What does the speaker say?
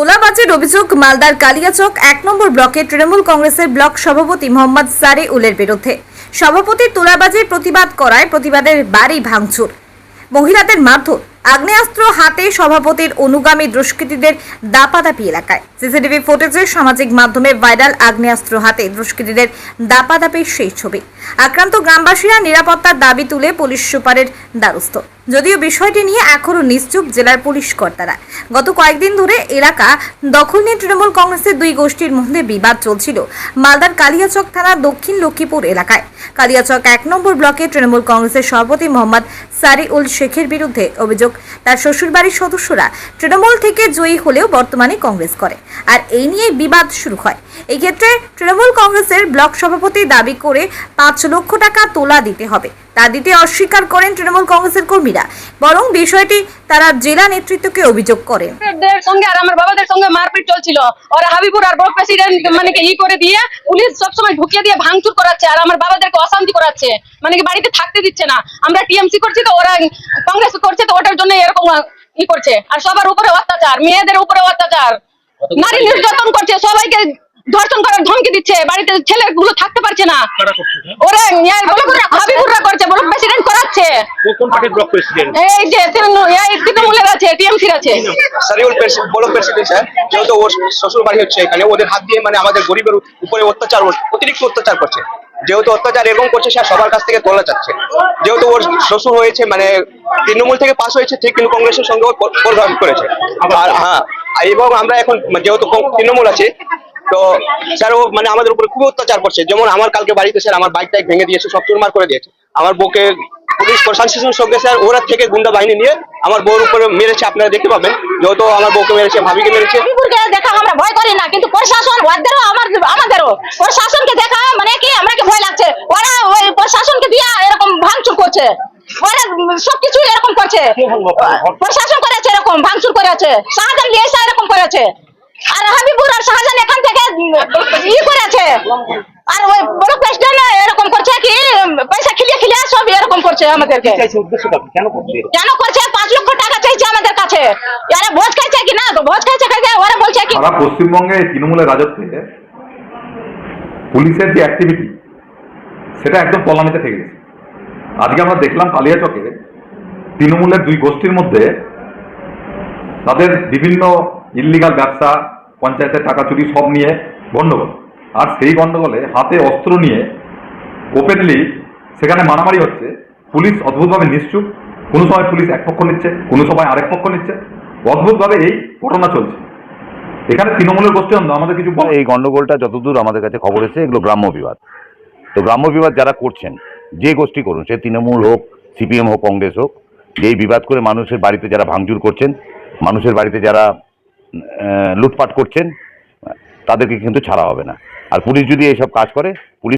তোলাবাজির অভিযোগ মালদার কালিয়াচক এক নম্বর ব্লকে তৃণমূল কংগ্রেসের ব্লক সভাপতি মোহাম্মদ সারে উলের বিরুদ্ধে। সভাপতি তোলাবাজির প্রতিবাদ করায় প্রতিবাদের বাড়ি ভাঙচুর। মহিলাদের মারধর, আগ্নেয়াস্ত্র হাতে সভাপতির অনুগামী দুষ্কৃতীদের দাপাদাপি এলাকায়। সিসিটিভি ফুটেজে সামাজিক মাধ্যমে ভাইরাল আগ্নেয়াস্ত্র হাতে দুষ্কৃতীদের দাপাদাপির সেই ছবি। আক্রান্ত গ্রামবাসীরা নিরাপত্তার দাবি তুলে পুলিশ সুপারের দ্বারস্থ। যদিও বিষয়টি নিয়ে এখনও নিশ্চুপ জেলার পুলিশ কর্তারা। গত কয়েকদিন ধরে এলাকা দখল নিয়ে তৃণমূল কংগ্রেসের দুই গোষ্ঠীর মধ্যে বিবাদ চলছিল। মালদার কালিয়াচক থানার দক্ষিণ লক্ষ্মীপুর এলাকায়। কালিয়াচক এক নম্বর ব্লকে তৃণমূল কংগ্রেসের সভাপতি মোহাম্মদ সারি উল শেখের বিরুদ্ধে অভিযোগ। তার শ্বশুরবাড়ির সদস্যরা তৃণমূল থেকে জয়ী হলেও বর্তমানে কংগ্রেস করে। আর এই নিয়ে বিবাদ শুরু হয়। এই ক্ষেত্রে তৃণমূল কংগ্রেসের ব্লক সভাপতি দাবি করে পাঁচ লক্ষ টাকা তোলা দিতে হবে। তা দিতে অস্বীকার করেন তৃণমূল কংগ্রেসের কর্মীরা। বরং বিষয়টি তারা জেলা নেতৃত্বকে অভিযোগ করেন সঙ্গে আর আমার বাবাদের সঙ্গে মারপিট চলছিল। ওরা হাবিবুর আর ব্লক প্রেসিডেন্ট মানে ই করে দিয়ে পুলিশ সবসময় ঢুকিয়ে দিয়ে ভাঙচুর করাচ্ছে আর আমার বাবাদেরকে অশান্তি করাচ্ছে। মানে কি বাড়িতে থাকতে দিচ্ছে না। আমরা টিএমসি করছি তো ওরা কংগ্রেস করছে তো ওটার জন্য এরকম ই করছে। আর সবার উপরে অত্যাচার মেয়েদের উপরে অত্যাচার। নারী নির্যাতন করছে সবাইকে ধর্ষণ করার ধমকি দিচ্ছে। বাড়িতে ছেলেগুলো থাকতে পারছে না? ওরা হাবিবুররা করছে ব্লক প্রেসিডেন্ট করাচ্ছে। কোন পার্টির ব্লক প্রেসিডেন্ট এই যে এই তৃণমূলের আছে। টিএমসির আছে সারিউল বড় প্রেসিডেন্ট স্যার যেহেতু ওর শ্বশুর বাড়ি হচ্ছে এখানে ওদের হাত দিয়ে মানে আমাদের গরিবের উপরে অত্যাচার অতিরিক্ত অত্যাচার করছে। যেহেতু অত্যাচার এরকম করছে সে সবার কাছ থেকে তোলা যাচ্ছে। যেহেতু ওর শ্বশুর হয়েছে মানে তৃণমূল থেকে পাস হয়েছে ঠিক কিন্তু কংগ্রেসের সঙ্গে করেছে। আর হ্যাঁ এবং আমরা এখন যেহেতু তৃণমূল আছে তো স্যার ও মানে আমাদের উপরে খুব অত্যাচার করছে। যেমন আমার কালকে বাড়িতে স্যার আমার বাইক টাইক ভেঙে দিয়েছে সব চুরমার করে দিয়েছে। আমার বউকে পুলিশ প্রশাসনের সঙ্গে স্যার ওরা থেকে গুন্ডা বাহিনী নিয়ে আমার বউর উপরে মেরেছে আপনারা দেখতে পাবেন। যেহেতু আমার বউকে মেরেছে ভাবিকে মেরেছে। দেখা আমরা ভয় করি না কিন্তু প্রশাসন ওদেরও আমার আমাদেরও। প্রশাসনকে দেখা মানে কি আমরা কি ভয় লাগছে? ওরা ওই প্রশাসনকে দিয়ে এরকম ভাঙচুর করছে। ওরা সবকিছু এরকম করছে। প্রশাসন করেছে এরকম ভাঙচুর করেছে। নিয়ে এরকম করেছে। আর হাবিবুর আর শাহজাহান এখান থেকে ই করেছে। আর ওই বড় প্রেসিডেন্ট এরকম করছে কি পয়সা খিলিয়ে খিলিয়ে সব এরকম করছে আমাদেরকে? কেন করছে কেন করছে? পাঁচ লক্ষ টাকা চাইছে আমাদের কাছে। আরে ভোজ খাইছে কি না? তো ভোজ খাইছে খাইছে ওরা বলছে কি পশ্চিমবঙ্গে তৃণমূলের রাজত্বে পুলিশের যে অ্যাক্টিভিটি সেটা একদম তলানিতে থেকে গেছে। আজকে আমরা দেখলাম কালিয়াচকে তৃণমূলের দুই গোষ্ঠীর মধ্যে তাদের বিভিন্ন ইল্লিগাল ব্যবসা, পঞ্চায়েতের টাকা চুরি সব নিয়ে গণ্ডগোল আর সেই গণ্ডগোলে হাতে অস্ত্র নিয়ে ওপেনলি সেখানে মারামারি হচ্ছে। পুলিশ অদ্ভুতভাবে নিশ্চুপ। কোনো সময় পুলিশ এক পক্ষ নিচ্ছে, কোনো সময় আরেক পক্ষ নিচ্ছে। অদ্ভুতভাবে এই ঘটনা চলছে। এখানে তৃণমূলের গোষ্ঠী আমাদের কিছু এই গন্ডগোলটা যতদূর আমাদের কাছে খবর এসেছে, এগুলো গ্রাম্য বিবাদ। তো গ্রাম্য বিবাদ যারা করছেন, যে গোষ্ঠী করুন, সে তৃণমূল হোক, সিপিএম হোক, কংগ্রেস হোক যে এই বিবাদ করে মানুষের বাড়িতে যারা ভাঙচুর করছেন, মানুষের বাড়িতে যারা লুটপাট করছেন তাদেরকে কিন্তু ছাড়া হবে না। আর পুলিশ যদি এইসব কাজ করে পুলিশ